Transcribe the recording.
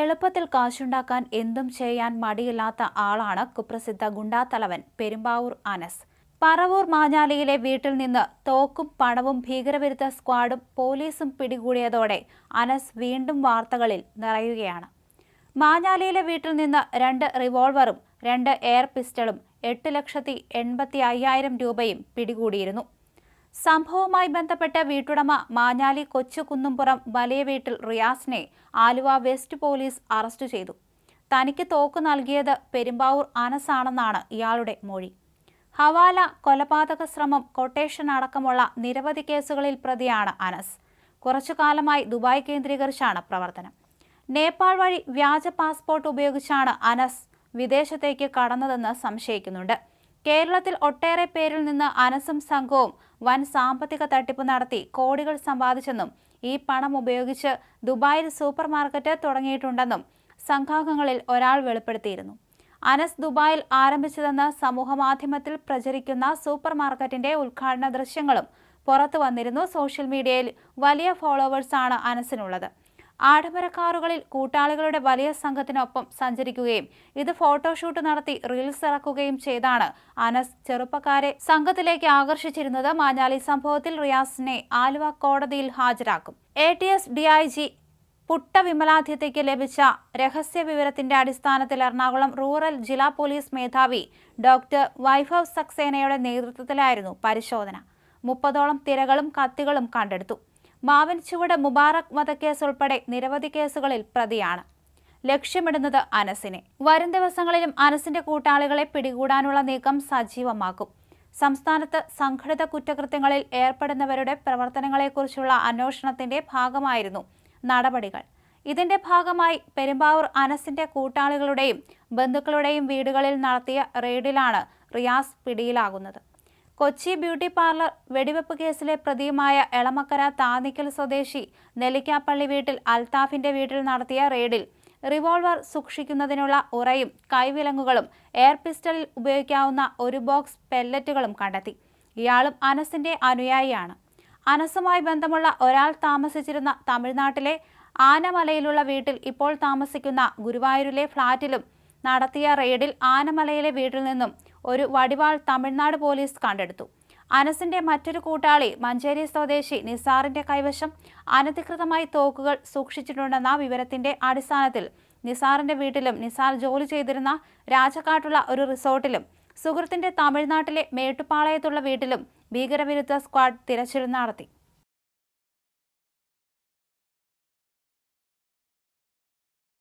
എളുപ്പത്തിൽ കാശുണ്ടാക്കാൻ എന്തും ചെയ്യാൻ മടിയില്ലാത്ത ആളാണ് കുപ്രസിദ്ധ ഗുണ്ടാത്തലവൻ പെരുമ്പാവൂർ അനസ്. പറവൂർ മാഞ്ഞാലിയിലെ വീട്ടിൽ നിന്ന് തോക്കും പണവും ഭീകരവിരുദ്ധ സ്ക്വാഡും പോലീസും പിടികൂടിയതോടെ അനസ് വീണ്ടും വാർത്തകളിൽ നിറയുകയാണ്. മാഞ്ഞാലിയിലെ വീട്ടിൽ നിന്ന് രണ്ട് റിവോൾവറും രണ്ട് എയർ പിസ്റ്റളും എട്ട് ലക്ഷത്തി എൺപത്തി അയ്യായിരം രൂപയും പിടികൂടിയിരുന്നു. സംഭവവുമായി ബന്ധപ്പെട്ട് വീട്ടുടമ മാഞ്ഞാലി കൊച്ചുകുന്നുംപുറം വലിയ വീട്ടിൽ റിയാസിനെ ആലുവ വെസ്റ്റ് പോലീസ് അറസ്റ്റ് ചെയ്തു. തനിക്ക് തോക്ക് നൽകിയത് പെരുമ്പാവൂർ അനസാണെന്നാണ് ഇയാളുടെ മൊഴി. ഹവാല കൊലപാതക ശ്രമം കൊട്ടേഷൻ അടക്കമുള്ള നിരവധി കേസുകളിൽ പ്രതിയാണ് അനസ്. കുറച്ചു കാലമായി ദുബായ് കേന്ദ്രീകരിച്ചാണ് പ്രവർത്തനം. നേപ്പാൾ വഴി വ്യാജ പാസ്പോർട്ട് ഉപയോഗിച്ചാണ് അനസ് വിദേശത്തേക്ക് കടന്നതെന്ന് സംശയിക്കുന്നുണ്ട്. കേരളത്തിൽ ഒട്ടേറെ പേരിൽ നിന്ന് അനസും സംഘവും വൻ സാമ്പത്തിക തട്ടിപ്പ് നടത്തി കോടികൾ സമ്പാദിച്ചെന്നും ഈ പണം ഉപയോഗിച്ച് ദുബായിൽ സൂപ്പർ മാർക്കറ്റ് തുടങ്ങിയിട്ടുണ്ടെന്നും സംഘാംഗങ്ങളിൽ ഒരാൾ വെളിപ്പെടുത്തിയിരുന്നു. അനസ് ദുബായിൽ ആരംഭിച്ചതെന്ന് സമൂഹമാധ്യമത്തിൽ പ്രചരിക്കുന്ന സൂപ്പർ മാർക്കറ്റിന്റെ ഉദ്ഘാടന ദൃശ്യങ്ങളും പുറത്തു വന്നിരുന്നു. സോഷ്യൽ മീഡിയയിൽ വലിയ ഫോളോവേഴ്സാണ് അനസിനുള്ളത്. ആഡംബര കാറുകളിൽ കൂട്ടാളികളുടെ വലിയ സംഘത്തിനൊപ്പം സഞ്ചരിക്കുകയും ഇത് ഫോട്ടോഷൂട്ട് നടത്തി റീൽസ് ഇറക്കുകയും ചെയ്താണ്. അനസ് ചെറുപ്പക്കാരെ സംഘത്തിലേക്ക് ആകർഷിച്ചിരുന്നത് മാഞ്ഞാലി സംഭവത്തിൽ റിയാസിനെ ആലുവ കോടതിയിൽ ഹാജരാക്കും. A T S D I G Putta വിമലാധ്യത്തേക്ക് ലഭിച്ച രഹസ്യ വിവരത്തിന്റെ അടിസ്ഥാനത്തിൽ എറണാകുളം റൂറൽ ജില്ലാ പോലീസ് മേധാവി ഡോക്ടർ വൈഭവ് സക്സേനയുടെ നേതൃത്വത്തിലായിരുന്നു പരിശോധന. മുപ്പതോളം തിരകളും കത്തികളും കണ്ടെടുത്തു. മാവൻ ചുവട് മുബാറക് വധക്കേസ് ഉൾപ്പെടെ നിരവധി കേസുകളിൽ പ്രതിയാണ്. ലക്ഷ്യമിടുന്നത് അനസിനെ. വരും ദിവസങ്ങളിലും അനസിന്റെ കൂട്ടാളികളെ പിടികൂടാനുള്ള നീക്കം സജീവമാക്കും. സംസ്ഥാനത്ത് സംഘടിത കുറ്റകൃത്യങ്ങളിൽ ഏർപ്പെടുന്നവരുടെ പ്രവർത്തനങ്ങളെക്കുറിച്ചുള്ള അന്വേഷണത്തിന്റെ ഭാഗമായിരുന്നു നടപടികൾ. ഇതിന്റെ ഭാഗമായി പെരുമ്പാവൂർ അനസിന്റെ കൂട്ടാളികളുടെയും ബന്ധുക്കളുടെയും വീടുകളിൽ നടത്തിയ റെയ്ഡിലാണ് റിയാസ് പിടിയിലാകുന്നത്. കൊച്ചി ബ്യൂട്ടി പാർലർ വെടിവെപ്പ് കേസിലെ പ്രതിയുമായ എളമക്കര താന്നിക്കൽ സ്വദേശി നെല്ലിക്കാപ്പള്ളി വീട്ടിൽ അൽത്താഫിന്റെ വീട്ടിൽ നടത്തിയ റെയ്ഡിൽ റിവോൾവർ സൂക്ഷിക്കുന്നതിനുള്ള ഉറയും കൈവിലങ്ങുകളും എയർ പിസ്റ്റളിൽ ഉപയോഗിക്കാവുന്ന ഒരു ബോക്സ് പെല്ലറ്റുകളും കണ്ടെത്തി. ഇയാളും അനസിന്റെ അനുയായിയാണ്. അനസുമായി ബന്ധമുള്ള ഒരാൾ താമസിച്ചിരുന്ന തമിഴ്നാട്ടിലെ ആനമലയിലുള്ള വീട്ടിൽ ഇപ്പോൾ താമസിക്കുന്ന ഗുരുവായൂരിലെ ഫ്ളാറ്റിലും നടത്തിയ റെയ്ഡിൽ ആനമലയിലെ വീട്ടിൽ നിന്നും ഒരു വടിവാൾ തമിഴ്നാട് പോലീസ് കണ്ടെടുത്തു. അനസിന്റെ മറ്റൊരു കൂട്ടാളി മഞ്ചേരി സ്വദേശി നിസാറിന്റെ കൈവശം അനധികൃതമായി തോക്കുകൾ സൂക്ഷിച്ചിട്ടുണ്ടെന്ന വിവരത്തിന്റെ അടിസ്ഥാനത്തിൽ നിസാറിന്റെ വീട്ടിലും നിസാർ ജോലി ചെയ്തിരുന്ന രാജക്കാട്ടുള്ള ഒരു റിസോർട്ടിലും സുഹൃത്തിന്റെ തമിഴ്നാട്ടിലെ മേട്ടുപാളയത്തുള്ള വീട്ടിലും ഭീകരവിരുദ്ധ സ്ക്വാഡ് തിരച്ചിൽ നടത്തി.